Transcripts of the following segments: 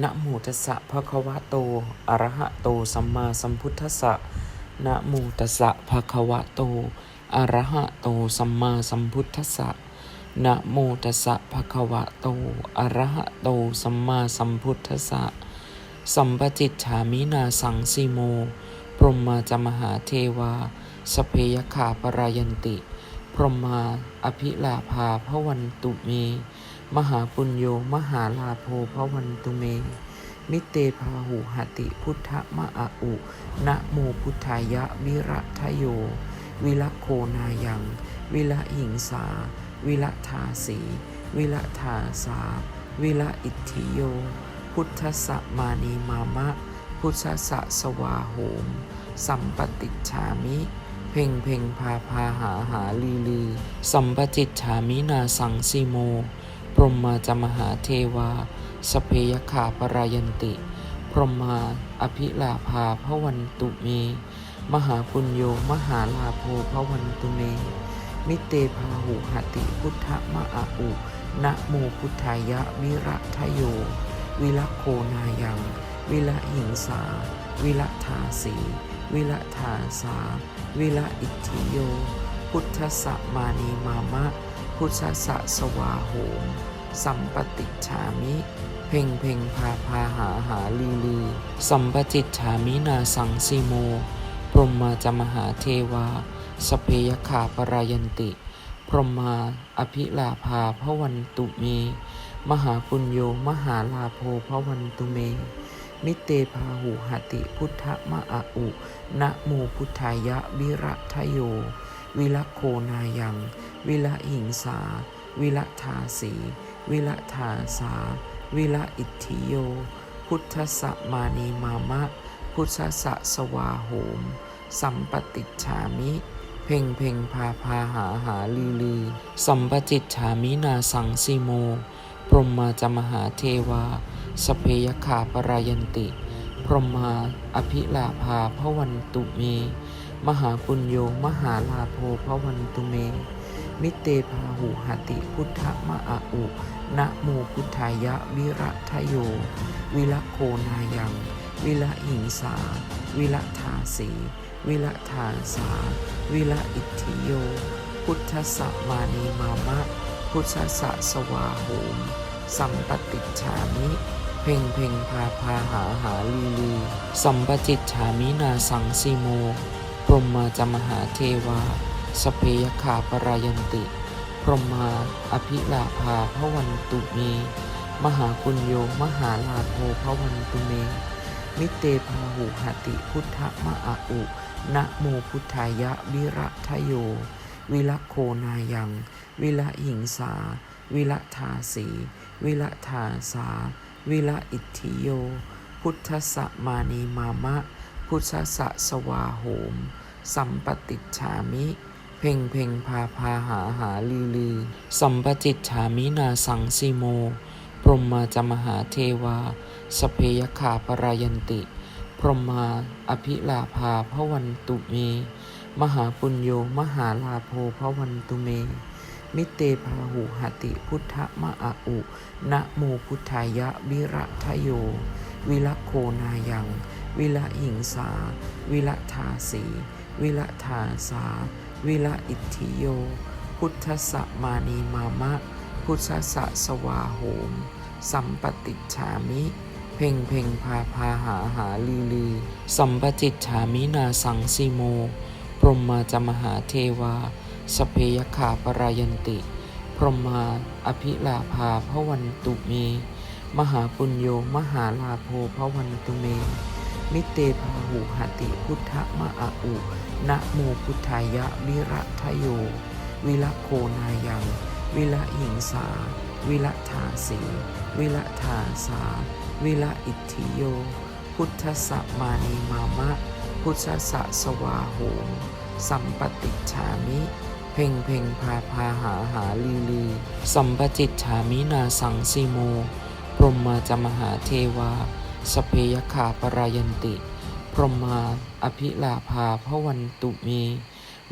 นะโมตัสสะภะคะวะโต อะระหะโต สัมมาสัมพุทธัสสะนะโมตัสสะภะคะวะโต อะระหะโต สัมมาสัมพุทธัสสะนะโมตัสสะภะคะวะโต อะระหะโต สัมมาสัมพุทธัสสะ สัมปจิตฉามินาสังสีโม พรหมาจมหาเทวา สเพยขาปรายันติ พรหมาอภิลาภาพระวันตุเม มหาปุญโยมหาลาโภพระวันตุเม มิเตพาหุหติพุทธมะอะอุ นะโมพุทธายะวิระทะโย วิละโคนายัง วิละหิงสา วิละทาสี วิละทาสา วิละอิทธิโย พุทธสสะมานีมามะ พุทธสะสวาโหม สัมปติชามิเพ่งเพ่งพาพาหาหาลีลีสัมปจิตฉามินาสังสีโม รหมาจมหาเทวา สเพยขาปรายันติ พรหมาอภิลาภาพระวันตุเม มหาปุญโยมหาลาโภพระวันตุเม มิเตพาหุหติพุทธมะอะอุนะโมพุทธายะวิระทะโย วิละโคนายัง วิละหิงสา วิละทาสีวิละทาสา วิละอิทธิโย พุทธสะมานีมามะ พุทธสะสวาโหม สัมปติชามิ เพ่งเพ่งพาพาหาหาลีลี สัมปจิตฉามินาสังสีโม พรหมาจมหาเทวา สเพยขาปรายันติ พรหมาอภิลาภาพระวันตุเม มหาปุญโยมหาลาโภพระวันตุเม มิเตพาหุหติพุทธมะอะอุนะโมพุทธายะวิระทะโย วิละโคนายัง วิละหิงสาวิละทาสี วิละทาสา วิละอิทธิโย พุทธสสะมานีมามะ พุทธสสะสวาโหม สัมปติชามิ เพ่งเพ่งพาพาหาหาลีลีสัมปจิตฉามินาสังสีโม พรหมาจมหาเทวา สเพยขาปรายันติ พรหมาอภิลาภาพระวันตุเม มหาปุญโยมหาลาโภพระวันตุเม มิเตพาหุหติพุทธมะอะอุนะโมพุทธายะวิระทะโย วิละโคนายัง วิละหิงสา วิละทาสี วิละทาสา วิละอิทธิโย พุทธสสะมานีมามะ พุทธสสะสวาโหมสัมปติชามิ เพ่งเพ่งพาพาหาหาลีลีสัมปจิตฉามินาสังสีโม พรหมาจมหาเทวา สเพยขาปรายันติ พรหมา อภิลาภาพระวันตุเม มหาปุญโยมหาลาโภพระวันตุเม มิเตพาหุหติพุทธมะอะอุนะโมพุทธายะวิระทะโย วิละโคนายัง วิละหิงสา วิละทาสี วิละทาสา วิละอิทธิโย พุทธสสะมานีมามะ พุทธสสะสวาโหม สัมปติชามิ เพ่งเพ่งพาพาหาหาลีลีสัมปจิตฉามินาสังสีโม พรหมาจมหาเทวา สเพยขาปรายันติ พรหมาอภิลาภาพระวันตุเม มหาปุญโยมหาลาโภพระวันตุเม มิเตพาหุหติพุทธมะอะอุ นะโมพุทธายะวิระทะโย วิละโคนายัง วิละหิงสา วิละทาสี วิละทาสา วิละอิทธิโย พุทธสสะมานีมามะ พุทธสสะสวาโหม สัมปติชามิ เพ่งเพ่งพาพาหาหาลีลีสัมปจิตฉามินาสังสีโม พรหมาจมหาเทวา สเพยขาปรายันติ พรหมาอภิลาภาพระวันตุเม มหาปุญโยมหาลาโภพระวันตุเม มิเตพาหุหติพุทธมะอะอุ นะโมพุทธายะวิระทะโย วิละโคนายัง วิละหิงสา วิละทาสี วิละทาสา วิละอิทธิโย พุทธสสมานีมามะ พุทธสสะสวาโหมสัมปติชามิ เพ่งเพ่งพาพาหาหาลีลี สัมปจิตฉามินาสังสีโม พรหมาจมหาเทวา สเพยขาปรายันติ พรหมาอภิลาภาพระวันตุเม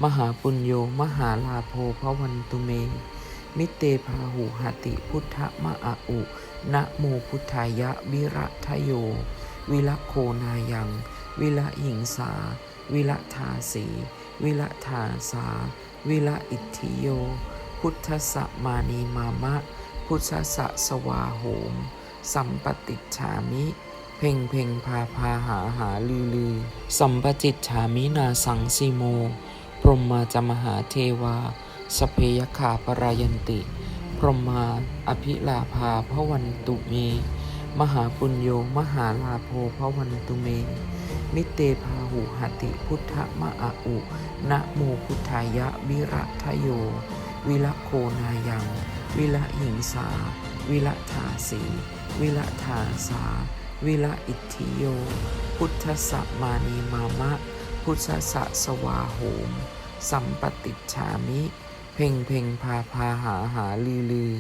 มหาปุญโย มหาลาโภพระวันตุเม มิเตพาหุหติพุทธมะอะอุ นะโมพุทธายะวิรัทโย วิละโคนายัง วิละหิงสา วิละทาสี วิละทาสา วิละอิทธิโย พุทธสะมานีมามะ พุทธสะสวาโหม สัมปติชามิ เพ่งเพ่งพาพาหาหาลือลือ สัมปจิตฉามินาสังสีโม พรหมาจมหาเทวา สเพยขาปรายันติ พรหมาอภิลาภาพระวันตุเม มหาปุญโยมหาลาโภพระวันตุเม นิเตพาหุหติพุทธมะอาอุนะโมพุทธายะวิรัทโย วิละโคนายัง วิละหิงสา วิละทาสี วิละทาสา วิละอิทธิโย พุทธสะมานีมามะ พุทธสะสวาโหม สัมปติชามิ เพ่งเพ่งพาพาหาหาลือลือ